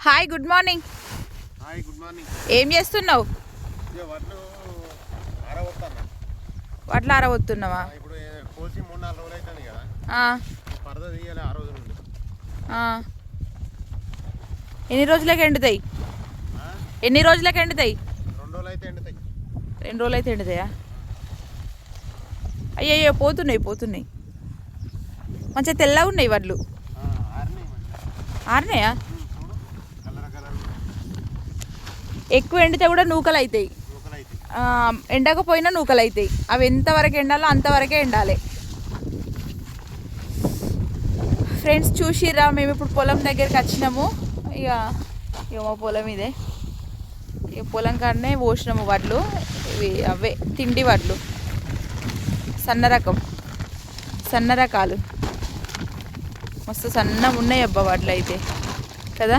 Hi good morning. Hi good morning. ఏం చేస్తున్నావు? వడ్లు ఆరబోతున్నావా ఇప్పుడు కోసి మూడు నాలుగు రోజులు అవుతుంది కదా. ఆ, పరద తీయాలి ఆ రోజు నుండి. ఆ. ఎన్ని రోజులకి ఎండుతాయి? ఎన్ని రోజులకి ఎండుతాయి? రెండు రోజులు అయితే ఎండుతాయి. రెండు రోజులు అయితే ఎండుతాయా? అయ్యయ్యో పోతున్నాయి పోతున్నాయి. మంచిగా తెల్లగా ఉన్నాయి వడ్లు. ఆరినాయి? ఎక్కువ ఎండితే కూడా నూకలు అవుతాయి ఎండకపోయినా నూకలు అవుతాయి అవి ఎంతవరకు ఎండాలో అంతవరకే ఎండాలి. ఫ్రెండ్స్ చూసిర్రా మేము ఇప్పుడు పొలం దగ్గరికి వచ్చినాము. ఇక ఇక మా పొలం ఇదే. ఇక పొలం కాడనే పోసినాము వడ్లు. ఇవి అవే తిండి వడ్లు. సన్న రకం. సన్న రకాలు. మస్తు సన్నం ఉన్నాయి అబ్బా వడ్లు అయితే కదా?